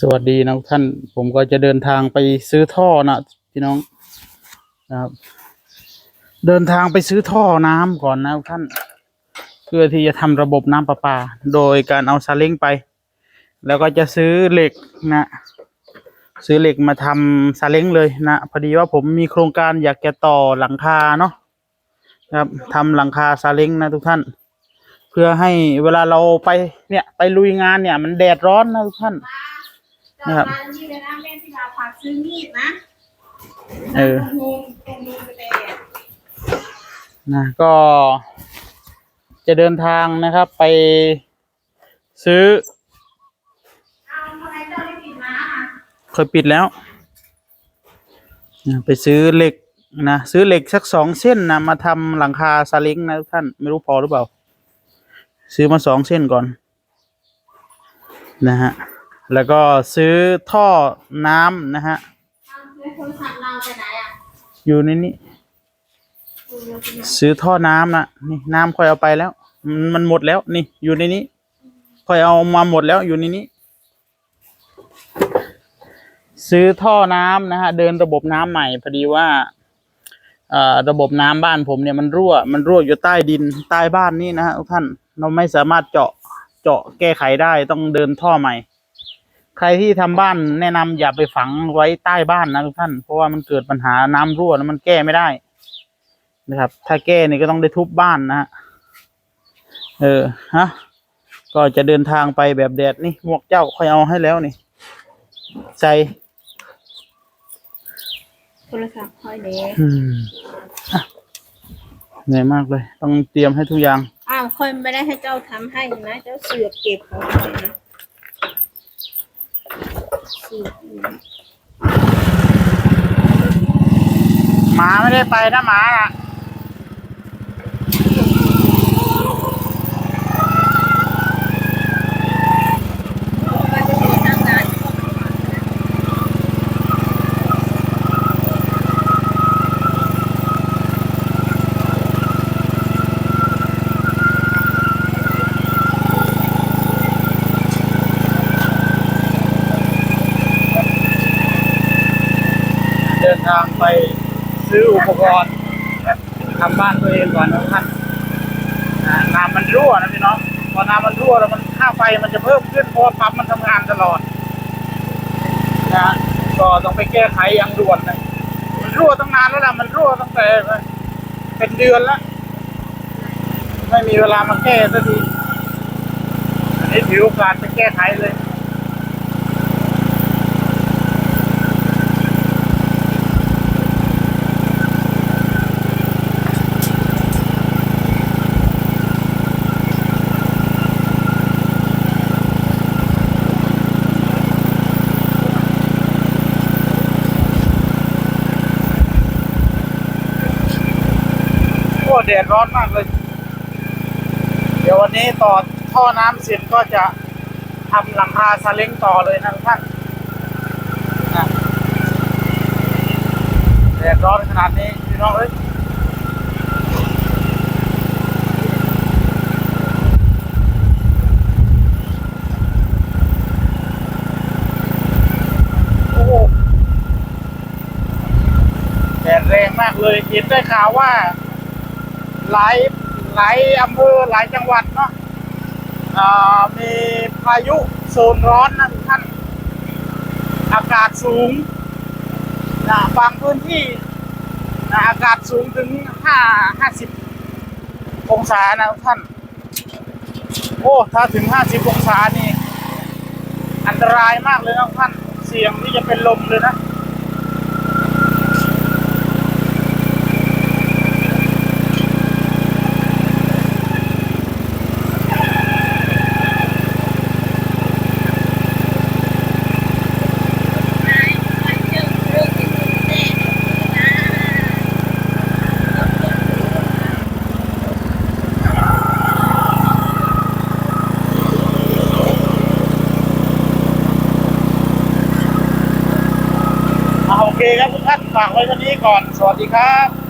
สวัสดีนะท่าน ผมก็จะเดินทางไปซื้อท่อนะพี่น้องนะครับ เดินทางไปซื้อท่อน้ำก่อนนะท่าน เพื่อที่จะทำระบบน้ำประปา โดยการเอาซาเล้งไป แล้วก็จะซื้อเหล็กนะ ซื้อเหล็กมาทำซาเล้งเลยนะพอดีว่าผมมีโครงการอยากจะต่อหลังคาเนาะครับทำหลังคาซาเล้งนะทุกท่าน เพื่อให้เวลาเราไปเนี่ยไปลุยงานเนี่ย มันแดดร้อนนะทุกท่านมาจากร้านนี้เลยนะแม่ที่ดาฝากซื้อมีดนะเออตรงนู้นตรงนู้นไปเลยอะนะก็จะเดินทางนะครับไปซื้อเอาทำไมเจ้าไม่ปิดน้ำอะเคยปิดแล้วนะไปซื้อเหล็กนะซื้อเหล็กสักสองเส้นนะมาทำหลังคาซาเล้งนะทุกท่านไม่รู้พอหรือเปล่า ซื้อมาสองเส้นก่อนนะฮะแล้วก็ซื้อท่อน้ำนะฮะเอาแล้วโทรศัพท์เราไปไหนอะอยู่ในนี้ดูเร็วไปหน่อยซื้อท่อน้ำนะนี่น้ำค่อยเอาไปแล้วมันมันหมดแล้วนี่อยู่ในนี้ค่อยเอามาหมดแล้วอยู่ในนี้ ซื้อท่อน้ำนะฮะเดินระบบน้ำใหม่พอดีว่าเอ่อระบบน้ำบ้านผมเนี่ยมันรั่ว มันรั่วอยู่ใต้ดินใต้บ้านนี่นะฮะทุกท่าน เราไม่สามารถเจาะเจาะแก้ไขได้ต้องเดินท่อใหม่ ใครที่ทำบ้านแนะนำอย่าไปฝังไว้ใต้บ้านนะทุกท่าน เพราะว่ามันเกิดปัญหาน้ำรั่วแล้วมันแก้ไม่ได้ นะครับ ถ้าแก้นี่ก็ต้องได้ทุบบ้านนะฮะเออฮะก็จะเดินทางไปแบบแดดนี่หมวกเจ้าค่อยเอาให้แล้วนี่ใส่โทรศัพท์ค่อยเด็กอืมอะเหนื่อยมากเลย ต้องเตรียมให้ทุกอย่าง อ้าวคนไม่ได้ให้เจ้าทำให้นะ เจ้าเสือกเก็บของเลยนะเสือกอยู่หมาไม่ได้ไปนะหมาอะ ว่าจะมีทางร้าน เดินทางไปซื้ออุปกรณ์ทำบ้านตัวเองก่อนนะท่านอ่าน้ำมันรั่วนะพี่น้องพอน้ำมันรั่วแล้วมันค่าไฟมันจะเพิ่มขึ้นเพราะปั๊มมันทำงานตลอดนะฮะก็ต้องไปแก้ไขอย่างด่วนเลยมันรั่วตั้งนานแล้วล่ะมันรั่วตั้งแต่เป็นเดือนแล้วไม่มีเวลามาแก้สักทีอันนี้ถือโอกาสไปแก้ไขเลย แดดร้อนมากเลย เดี๋ยววันนี้ต่อท่อน้ำเสร็จก็จะทำหลังคาซาเล้งต่อเลยนะทุกท่านแดดร้อนขนาดนี้พี่น้องเอ้ยโอ้โหแดดแรงมากเลยเห็นได้ข่าวว่า หลายหลายอำเภอหลายจังหวัดเนาะมีพายุโซนร้อนนะท่าน อากาศสูงนะบางพื้นที่นะอากาศสูงถึงห้าห้าสิบองศานะท่าน โอ้ ถ้าถึงห้าสิบองศานี่ อันตรายมากเลยนะท่าน เสี่ยงที่จะเป็นลมเลยนะ ไหนไปเจอเรื่องที่คุณแม่นะ อ่าโอเคครับทุกท่าน ฝากไว้เท่านี้ก่อน สวัสดีครับ